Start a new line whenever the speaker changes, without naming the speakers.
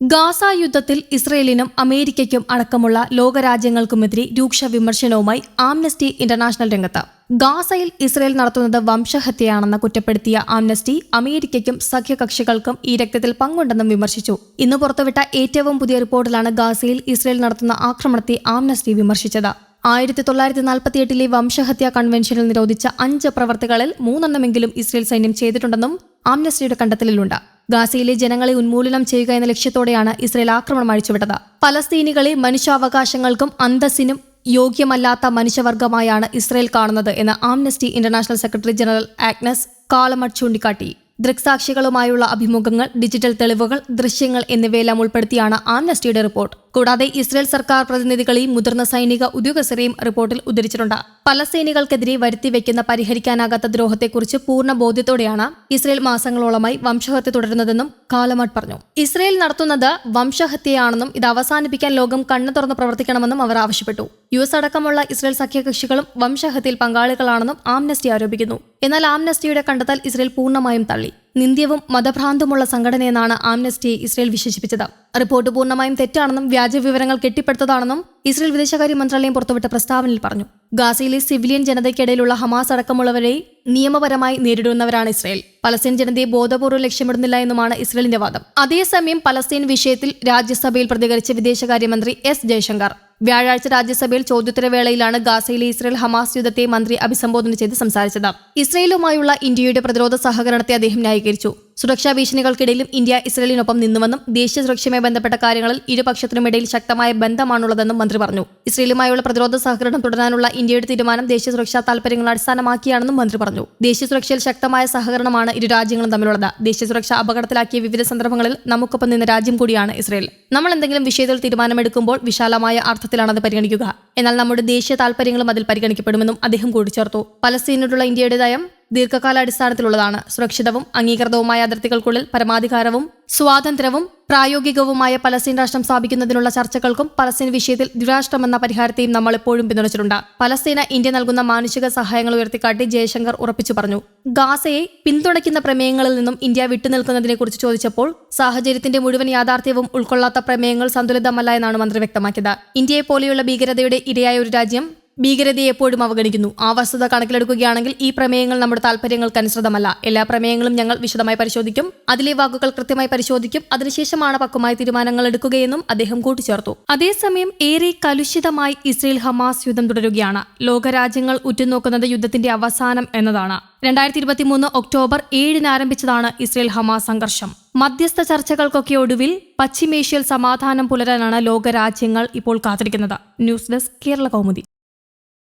Gaza യുദ്ധത്തിൽ ഇസ്രയേലിനും അമേരിക്കയ്ക്കും അടക്കമുള്ള ലോകരാജ്യങ്ങൾക്കുമെതിരെ രൂക്ഷ വിമർശനവുമായി ആംനസ്റ്റി ഇന്റർനാഷണൽ രംഗത്ത്. ഗാസയിൽ ഇസ്രയേൽ നടത്തുന്നത് വംശഹത്യയാണെന്ന് കുറ്റപ്പെടുത്തിയ ആംനസ്റ്റി അമേരിക്കയ്ക്കും സഖ്യകക്ഷികൾക്കും ഈ രക്തത്തിൽ പങ്കുണ്ടെന്നും വിമർശിച്ചു. ഇന്ന് പുറത്തുവിട്ട ഏറ്റവും പുതിയ റിപ്പോർട്ടിലാണ് ഗാസയിൽ ഇസ്രയേൽ നടത്തുന്ന ആക്രമണത്തെ ആംനസ്റ്റി വിമർശിച്ചത്. ആയിരത്തി തൊള്ളായിരത്തി നാൽപ്പത്തിയെട്ടിലെ വംശഹത്യാ കൺവെൻഷനിൽ നിരോധിച്ച അഞ്ച് പ്രവർത്തികളിൽ മൂന്നെണ്ണമെങ്കിലും ഇസ്രയേൽ സൈന്യം ചെയ്തിട്ടുണ്ടെന്നും ആംനസ്റ്റിയുടെ കണ്ടെത്തലിലുണ്ട്. ഗാസയിലെ ജനങ്ങളെ ഉന്മൂലനം ചെയ്യുക എന്ന ലക്ഷ്യത്തോടെയാണ് ഇസ്രയേൽ ആക്രമണം അഴിച്ചുവിട്ടത്. പലസ്തീനികളെ മനുഷ്യാവകാശങ്ങൾക്കും അന്തസ്സിനും യോഗ്യമല്ലാത്ത മനുഷ്യവർഗമായാണ് ഇസ്രയേൽ കാണുന്നത് എന്ന് Amnesty International secretary general Agnes Callamard ചൂണ്ടിക്കാട്ടി. ദൃക്സാക്ഷികളുമായുള്ള അഭിമുഖങ്ങൾ ഡിജിറ്റൽ തെളിവുകൾ ദൃശ്യങ്ങൾ എന്നിവയെല്ലാം ഉൾപ്പെടുത്തിയാണ് ആംനസ്റ്റിയുടെ റിപ്പോർട്ട്. കൂടാതെ ഇസ്രയേൽ സർക്കാർ പ്രതിനിധികളെയും മുതിർന്ന സൈനിക ഉദ്യോഗസ്ഥരെയും റിപ്പോർട്ടിൽ ഉദ്ധരിച്ചിട്ടുണ്ട്. പലസ്തീനികൾക്കെതിരെ വരുത്തിവെക്കുന്ന പരിഹരിക്കാനാകാത്ത ദ്രോഹത്തെക്കുറിച്ച് പൂർണ ബോധ്യത്തോടെയാണ് ഇസ്രയേൽ മാസങ്ങളോളമായി വംശഹത്യ തുടരുന്നതെന്നും കാലമാട്ട് പറഞ്ഞു. ഇസ്രയേൽ നടത്തുന്നത് വംശഹത്യയാണെന്നും ഇത് അവസാനിപ്പിക്കാൻ ലോകം കണ്ണു തുറന്ന് പ്രവർത്തിക്കണമെന്നും അവർ ആവശ്യപ്പെട്ടു. യു എസ് അടക്കമുള്ള ഇസ്രയേൽ സഖ്യകക്ഷികളും വംശഹത്യയിൽ പങ്കാളികളാണെന്നും ആംനസ്റ്റി ആരോപിക്കുന്നു. എന്നാൽ ആംനസ്റ്റിയുടെ കണ്ടെത്തൽ ഇസ്രയേൽ പൂർണമായും തള്ളി. നിന്ദ്യവും മതഭ്രാന്തുമുള്ള സംഘടനയെന്നാണ് ആംനസ്റ്റി ഇസ്രയേൽ വിശേഷിപ്പിച്ചത്. റിപ്പോർട്ട് പൂർണമായും തെറ്റാണെന്നും വ്യാജ വിവരങ്ങൾ കെട്ടിപ്പടുത്തതാണെന്നും ഇസ്രയേൽ വിദേശകാര്യ മന്ത്രാലയം പുറത്തുവിട്ട പ്രസ്താവനയിൽ പറഞ്ഞു. ഗാസയിലെ സിവിലിയൻ ജനതയ്ക്കിടയിലുള്ള ഹമാസ് അടക്കമുള്ളവരെ നിയമപരമായി നേരിടുന്നവരാണ് ഇസ്രയേൽ. പലസ്തീൻ ജനതയെ ബോധപൂർവം ലക്ഷ്യമിടുന്നില്ല എന്നുമാണ് ഇസ്രയേലിന്റെ വാദം. അതേസമയം പലസ്തീൻ വിഷയത്തിൽ രാജ്യസഭയിൽ പ്രതികരിച്ച വിദേശകാര്യമന്ത്രി എസ് ജയശങ്കർ. വ്യാഴാഴ്ച രാജ്യസഭയിൽ ചോദ്യോത്തരവേളയിലാണ് ഗാസയിലെ ഇസ്രയേൽ ഹമാസ് യുദ്ധത്തെ മന്ത്രി അഭിസംബോധന ചെയ്ത് സംസാരിച്ചത്. ഇസ്രയേലുമായുള്ള ഇന്ത്യയുടെ പ്രതിരോധ സഹകരണത്തെ അദ്ദേഹം ന്യായീകരിച്ചു. സുരക്ഷാ ഭീഷണികൾക്കിടയിലും ഇന്ത്യ ഇസ്രയേലിനൊപ്പം നിന്നുവെന്നും ദേശീയ സുരക്ഷയുമായി ബന്ധപ്പെട്ട കാര്യങ്ങളിൽ ഇരുപക്ഷത്തിനുമിടയിൽ ശക്തമായ ബന്ധമാണുള്ളതെന്നും മന്ത്രി പറഞ്ഞു. ഇസ്രയേലുമായുള്ള പ്രതിരോധ സഹകരണം തുടരാനുള്ള ഇന്ത്യയുടെ തീരുമാനം ദേശീയ സുരക്ഷാ താൽപര്യങ്ങൾ അടിസ്ഥാനമാക്കിയാണെന്നും മന്ത്രി പറഞ്ഞു. ദേശീയ സുരക്ഷയിൽ ശക്തമായ സഹകരണമാണ് ഇരു രാജ്യങ്ങളും തമ്മിലുള്ളത്. ദേശീയ സുരക്ഷ അപകടത്തിലാക്കിയ വിവിധ സന്ദർഭങ്ങളിൽ നമുക്കൊപ്പം നിന്ന രാജ്യം കൂടിയാണ് ഇസ്രയേൽ. നമ്മൾ എന്തെങ്കിലും വിഷയത്തിൽ തീരുമാനമെടുക്കുമ്പോൾ വിശാലമായ അർത്ഥത്തിലാണ് അത് പരിഗണിക്കുക. എന്നാൽ നമ്മുടെ ദേശീയ താൽപര്യങ്ങളും അതിൽ പരിഗണിക്കപ്പെടുമെന്നും അദ്ദേഹം കൂട്ടിച്ചേർത്തു. പലസ്തീനോടുള്ള ഇന്ത്യയുടെ നയം ദീർഘകാലാടിസ്ഥാനത്തിലുള്ളതാണ്. സുരക്ഷിതവും അംഗീകൃതവുമായ അതിർത്തികൾക്കുള്ളിൽ പരമാധികാരവും സ്വാതന്ത്ര്യവും പ്രായോഗികവുമായ പലസ്തീൻ രാഷ്ട്രം സ്ഥാപിക്കുന്നതിനുള്ള ചർച്ചകൾക്കും പലസ്തീൻ വിഷയത്തിൽ ദ്വിരാഷ്ട്രമെന്ന പരിഹാരത്തെയും നമ്മൾ എപ്പോഴും പിന്തുണച്ചിട്ടുണ്ട്. പലസ്തീന ഇന്ത്യ നൽകുന്ന മാനുഷിക സഹായങ്ങൾ ഉയർത്തിക്കാട്ടി ജയശങ്കർ ഉറപ്പിച്ചു പറഞ്ഞു. ഗാസയെ പിന്തുണയ്ക്കുന്ന പ്രമേയങ്ങളിൽ നിന്നും ഇന്ത്യ വിട്ടുനിൽക്കുന്നതിനെക്കുറിച്ച് ചോദിച്ചപ്പോൾ സാഹചര്യത്തിന്റെ മുഴുവൻ യാഥാർത്ഥ്യവും ഉൾക്കൊള്ളാത്ത പ്രമേയങ്ങൾ സന്തുലിതമല്ല എന്നാണ് മന്ത്രി വ്യക്തമാക്കിയത്. ഇന്ത്യയെ പോലെയുള്ള ഭീകരതയുടെ ഇരയായ ഒരു രാജ്യം ഭീകരതയെ എപ്പോഴും അവഗണിക്കുന്നു. ആ വസ്തുത കണക്കിലെടുക്കുകയാണെങ്കിൽ ഈ പ്രമേയങ്ങൾ നമ്മുടെ താല്പര്യങ്ങൾക്ക് അനുസൃതമല്ല. എല്ലാ പ്രമേയങ്ങളും ഞങ്ങൾ വിശദമായി പരിശോധിക്കും. അതിലെ വാക്കുകൾ കൃത്യമായി പരിശോധിക്കും. അതിനുശേഷമാണ് പക്വമായ തീരുമാനങ്ങൾ എടുക്കുകയെന്നും അദ്ദേഹം കൂട്ടിച്ചേർത്തു. അതേസമയം ഏറെ കലുഷിതമായി ഇസ്രയേൽ ഹമാസ് യുദ്ധം തുടരുകയാണ്. ലോകരാജ്യങ്ങൾ ഉറ്റുനോക്കുന്നത് യുദ്ധത്തിന്റെ അവസാനം എന്നതാണ്. രണ്ടായിരത്തി ഇരുപത്തി മൂന്ന് ഒക്ടോബർ ഏഴിന് ആരംഭിച്ചതാണ് ഇസ്രയേൽ ഹമാസ് സംഘർഷം. മധ്യസ്ഥ ചർച്ചകൾക്കൊക്കെ ഒടുവിൽ പശ്ചിമേഷ്യയിൽ സമാധാനം പുലരാനാണ് ലോകരാജ്യങ്ങൾ ഇപ്പോൾ കാത്തിരിക്കുന്നത്. News desk Kerala Kaumudi.